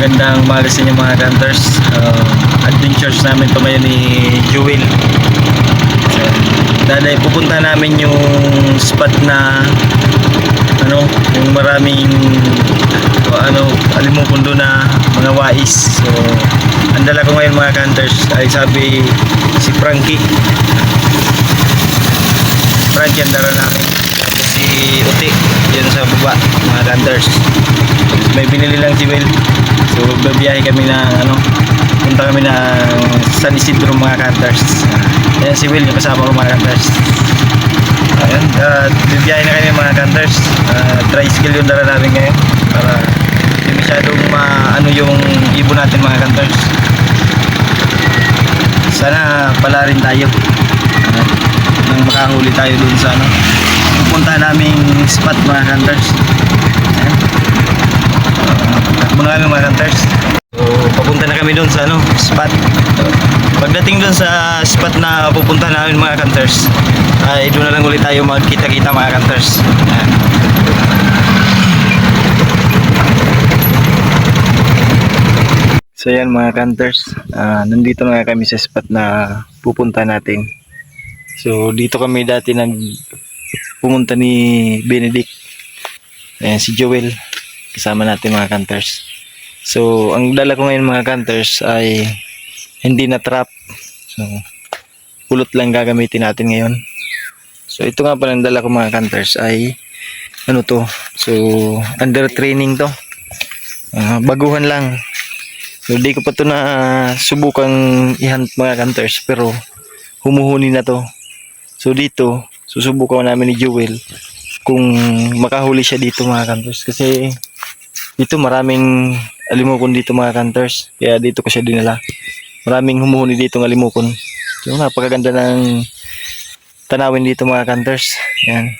Gandang umaga sa inyo mga Gunters. Uh, adventures namin to ngayon ni Jewel. So, pupunta namin yung spot na ano, yung maraming o ano, alimukundo na mga wais. So, ang dala ko ngayon mga Gunters ay sabi si Frankie. Frankie ang dala namin. Tapos si Uti, yun sa baba, mga Gunters. May binili lang si Will. So, babiyahe kami ng ano, punta kami ng San Isidro mga Gunters. Ayan si Will, yung kasama ko mga Gunters. Ayan, uh, bibiyahe na kami mga Gunters. Uh, tricycle yung dala namin ngayon para hindi masyadong maano yung ibon natin mga Gunters. Sana pala rin tayo. Uh, nang makahuli tayo dun sa ano, pupunta naming spot mga Gunters. Ayan. Takbo na kami mga Gunters. So, papunta na kami doon sa ano, spot. Pagdating doon sa spot na pupunta namin mga Gunters, ay doon na lang ulit tayo magkita-kita mga. Ayan. So yan mga Gunters, ah, nandito na kami sa spot na pupunta natin. So dito kami dati nag pumunta ni Benedict. Ayan si Joel kasama natin mga Gunters. So ang dala ko ngayon mga Gunters ay hindi na trap. So pulot lang gagamitin natin ngayon. So ito nga pala ang dala ko mga Gunters ay ano to? So under training to. Ah, baguhan lang. So di ko pa to na subukang i-hunt mga Gunters pero humuhuni na to. So dito, susubukan namin ni Jewel kung makahuli siya dito mga Gunters kasi dito maraming alimukon dito mga Gunters. Kaya dito ko siya dinala. Maraming humuhuni dito ng alimukon. So napakaganda ng tanawin dito mga Gunters. Yan.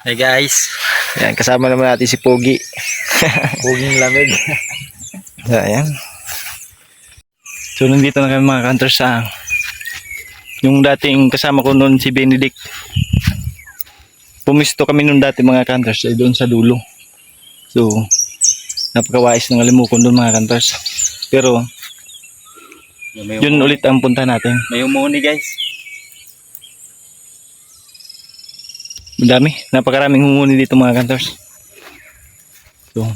Hey guys. Yan, kasama naman natin si Pogi. Poging lamig. so, ayan. So, nandito na kami mga Gunters sa yung dating kasama ko noon si Benedict. Pumisto kami noon dati mga Gunters ay doon sa dulo. So, napakawais ng alimukon doon mga Gunters. Pero, yun ulit ang punta natin. May umuni guys. Madami. Napakaraming humuni dito mga Gunters. So,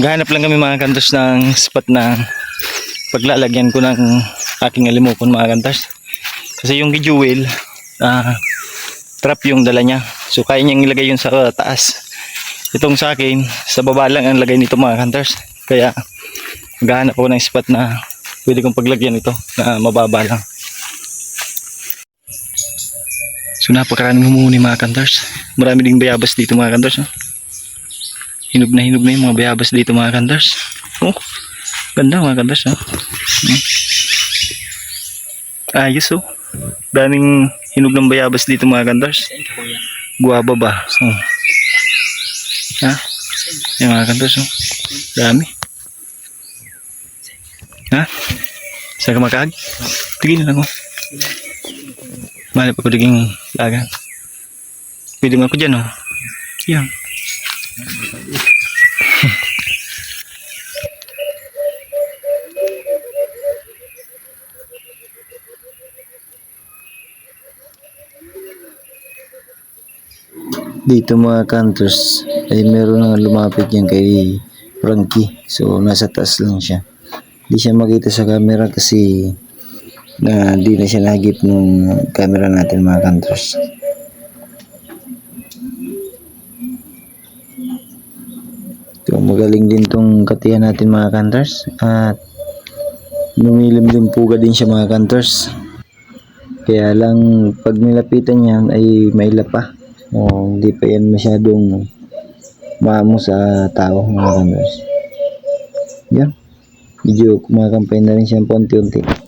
maghanap lang kami mga Gunters ng spot na paglalagyan ko ng aking alimukon mga Gunters. Kasi yung Jewel, ah trap yung dala niya. So, kaya niyang ilagay yun sa uh, taas. Itong sa akin, sa baba lang ang lagay nito mga Gunters. Kaya, maghanap ako ng spot na pwede kong paglagyan ito na mababa lang. So napakaraming humuhuni mga kantars. Marami ding bayabas dito mga kantars. No? Hinog na hinog na yung mga bayabas dito mga kantars. Oh, ganda mga kantars. No? Hmm. Ayos oh. Daming hinog ng bayabas dito mga kantars. Guwaba ba? Oh. Ha? Yung mga kantars. Oh. Dami. Ha? Saan ka makag? Tigil lang oh. Mahal pa ko diging laga. Pwede mo ako dyan, oh. Yan. Dito mga counters ay meron nang lumapit yan kay Frankie. So nasa taas lang siya. Di siya makita sa camera kasi na di na siya nagip ng camera natin mga counters. So, magaling din tong katiyan natin mga counters at lumilim din puga din siya mga counters. Kaya lang pag nilapitan yan ay may lapa. O, hindi pa yan masyadong maamo sa tao mga counters. Yan. Medyo kumakampay na rin siya paunti-unti.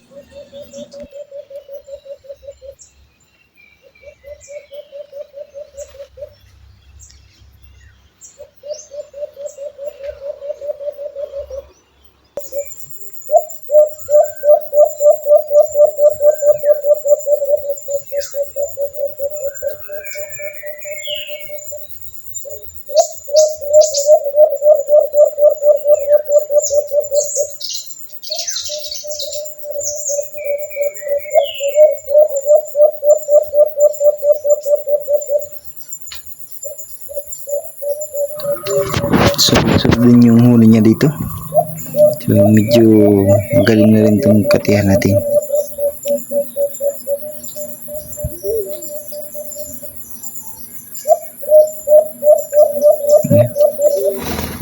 Dito. So, medyo magaling na rin itong katihan natin.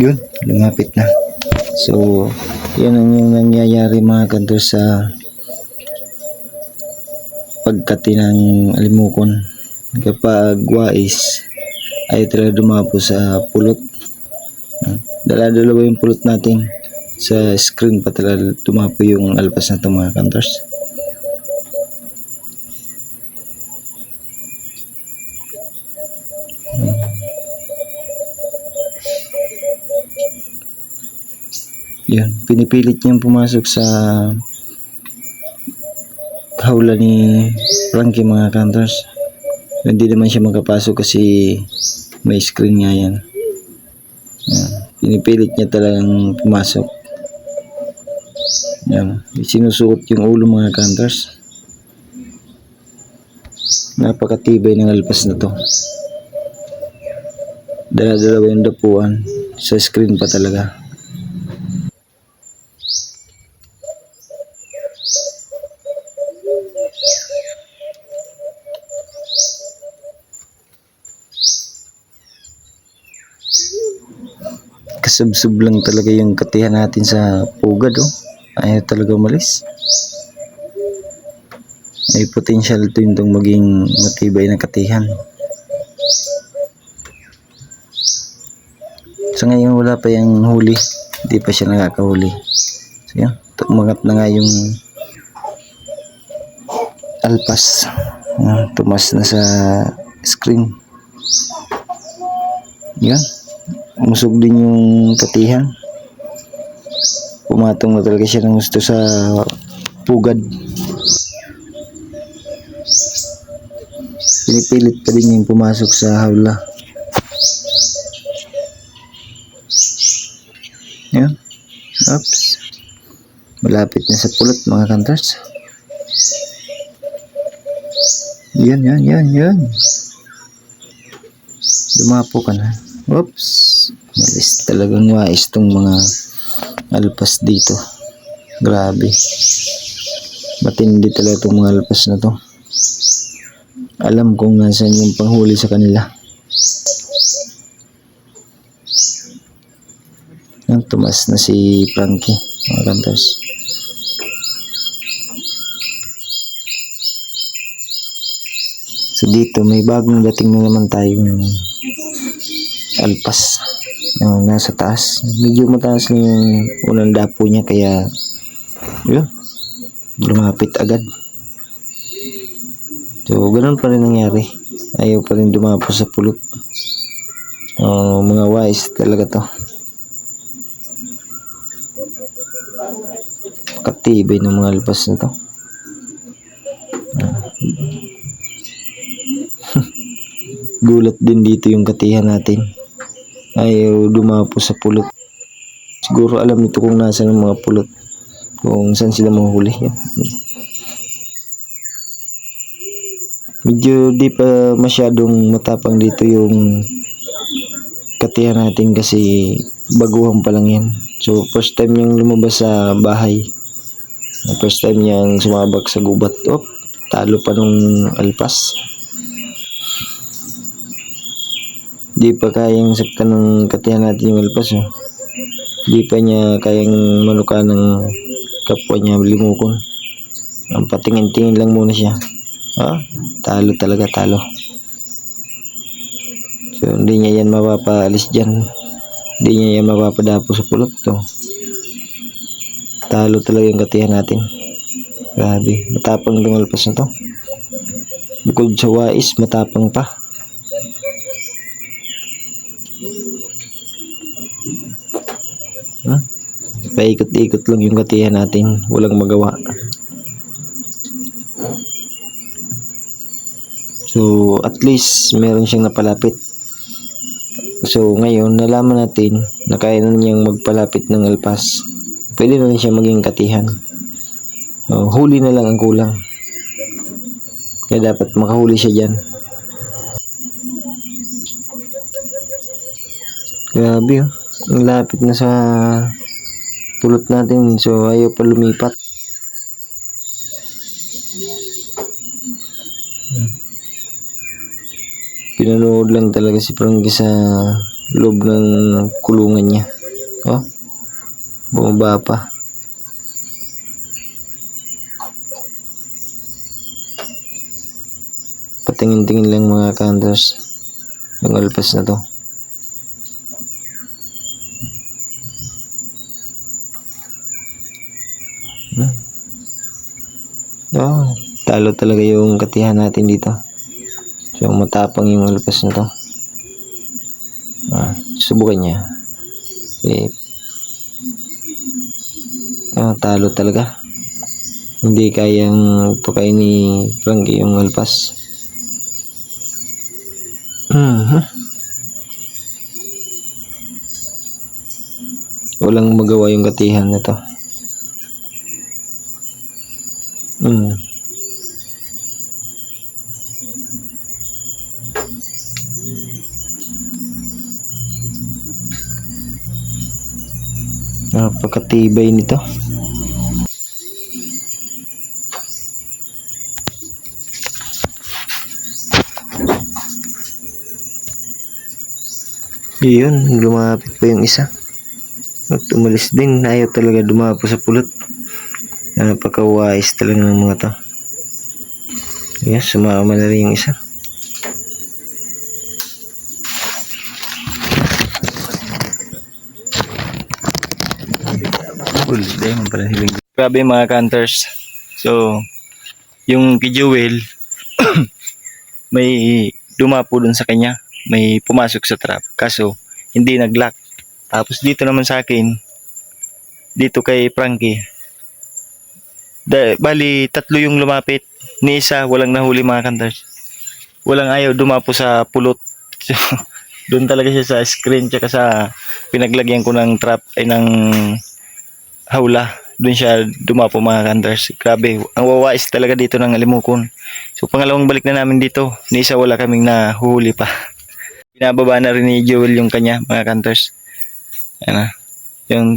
Yun, lumapit na. So, yun ang yung nangyayari mga kanto sa pagkati ng alimukon. Kapag wais, ay talaga dumapo sa pulot. Dala-dalawa yung pulot natin. Sa screen pa talaga tumapo yung alpas na ito mga kantors. Yan, pinipilit niyang pumasok sa hawla ni Frankie mga kantors. Hindi naman siya makapasok kasi may screen nga yan. Yan. Pinipilit niya talagang pumasok. Yan. Sinusuot yung ulo mga kantors. Napakatibay ng alpas na to. Dala-dalawa yung dapuan. Sa screen pa talaga. Kasubsub lang talaga yung katihan natin sa pugad oh. Ayaw talaga umalis. May potential to yung maging matibay na katihan. Sa ngayon wala pa yung huli. Hindi pa siya nakakahuli. So yan, tumangat na nga yung alpas. Tumas na sa screen. Yan umusog din yung katihan. Pumatong na talaga siya ng gusto sa pugad. Pinipilit pa din yung pumasok sa hawla. Yan. Oops. Malapit na sa pulot mga kantars. Yan, yan, yan, yan. Dumapo ka na. Oops. Malis talagang wais tong mga alpas dito. Grabe. Matindi talaga itong mga alpas na to. Alam kong nasan yung panghuli sa kanila. Yan, tumas na si Frankie, mga kantors. So dito, may bagong dating na naman tayong alpas yung nasa taas. Medyo mataas na yung unang dapo niya kaya yun, lumapit agad. So, ganun pa rin nangyari. Ayaw pa rin dumapo sa pulot. Oh, mga wise talaga to. Katibay ng mga alpas na to. Ah. Gulat din dito yung katihan natin ayaw dumapo sa pulot. Siguro alam nito kung nasa ng mga pulot. Kung saan sila mahuli. Yan. Medyo di pa masyadong matapang dito yung katihan natin kasi baguhan pa lang yan. So first time niyang lumabas sa bahay. First time niyang sumabak sa gubat. Oh, talo pa nung alpas. Di pa kayang saktan ng katihan natin yung alpas oh. di pa niya kayang manuka ng kapwa niya limukon ang patingin-tingin lang muna siya. Ah, talo talaga talo. So hindi niya yan mapapaalis dyan. Hindi niya yan mapapadapo sa pulot to talo talaga yung katihan natin. Grabe. Matapang itong alpas na to. Bukod sa wais matapang pa Paikot-ikot lang yung katihan natin. Walang magawa. So, at least meron siyang napalapit. So, ngayon, nalaman natin na kaya na niyang magpalapit ng alpas. Pwede na rin siya maging katihan. So, huli na lang ang kulang. Kaya dapat makahuli siya dyan. Grabe oh. Ang lapit na sa pulot natin. So ayaw pa lumipat. Pinanood lang talaga si Frankie sa loob ng kulungan niya. Oh. Bumaba pa. Patingin-tingin lang mga kanders. Yung alpas na to. Oh, talo talaga yung katihan natin dito. So, matapang yung alpas na to. Ah, subukan niya. Eh, ah, talo talaga. Hindi kayang tukay ni Frankie yung alpas. Mhm. Walang magawa yung katihan na to. Mm. Napakatibay nito. Yun, lumapit pa yung isa. At umalis din, ayaw talaga dumapo sa pulot. Napaka-wise talaga ng mga to. Yes, sumama na rin yung isa. Cool, day mo pala hiling. Grabe mga hunters. So, yung kay Jewel, may dumapo dun sa kanya. May pumasok sa trap. Kaso, hindi nag-lock. Tapos dito naman sa akin, dito kay Frankie, da, bali tatlo yung lumapit. Ni isa, walang nahuli mga hunters. Walang ayaw dumapo sa pulot. Doon talaga siya sa screen tsaka sa pinaglagyan ko ng trap ay ng hawla. Doon siya dumapo mga hunters. Grabe, ang wawais talaga dito ng alimukon. So pangalawang balik na namin dito, ni isa wala kaming nahuli pa. Binababa na rin ni Joel yung kanya mga. Yan na. Yung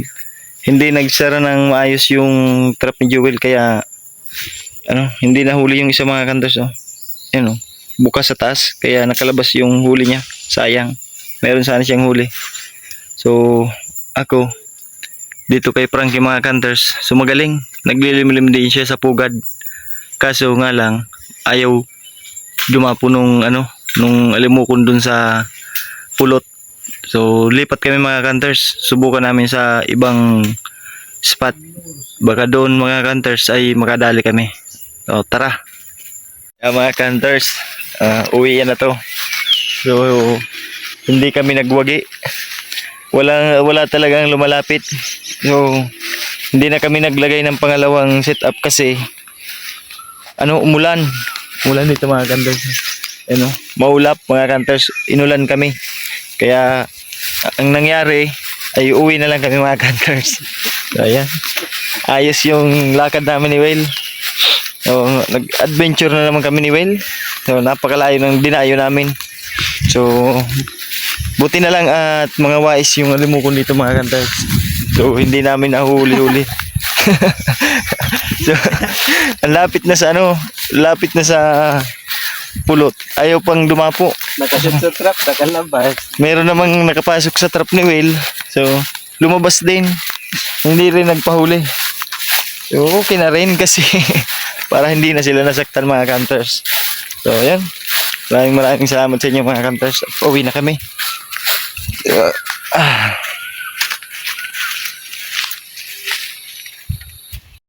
hindi nagsara ng maayos yung trap ni Joel kaya ano, hindi nahuli yung isa mga hunters oh. Yan oh. Bukas sa taas kaya nakalabas yung huli niya. Sayang. Meron sana siyang huli. So ako dito kay Frankie mga hunters, sumagaling. Naglilimlim din siya sa pugad. Kaso nga lang, ayaw dumapo nung ano, nung alimukon dun sa pulot. So, lipat kami mga hunters. Subukan namin sa ibang spot. Baka doon mga hunters ay makadali kami. So, tara. Yeah, mga hunters, uh, uwi na to. So, hindi kami nagwagi wala wala talagang lumalapit. So hindi na kami naglagay ng pangalawang setup kasi ano umulan. Umulan dito mga kanters. Ano, maulap mga kanters, inulan kami. Kaya ang nangyari ay uwi na lang kami mga kanters. So ayan. Ayos yung lakad namin ni Will. So, nag-adventure na naman kami ni Will. So napakalayo ng dinayo namin. So Buti na lang at mga wais yung alimukon dito mga kantas. So hindi namin nahuli-huli. so, ang lapit na sa ano, lapit na sa pulot. Ayaw pang dumapo. Nakashoot sa trap, nakalabas. Meron namang nakapasok sa trap ni Will. So, lumabas din. Hindi rin nagpahuli. So, okay na rin kasi para hindi na sila nasaktan mga hunters. So, yan. Maraming maraming salamat sa inyo mga hunters. Uwi na kami. Uh, ah.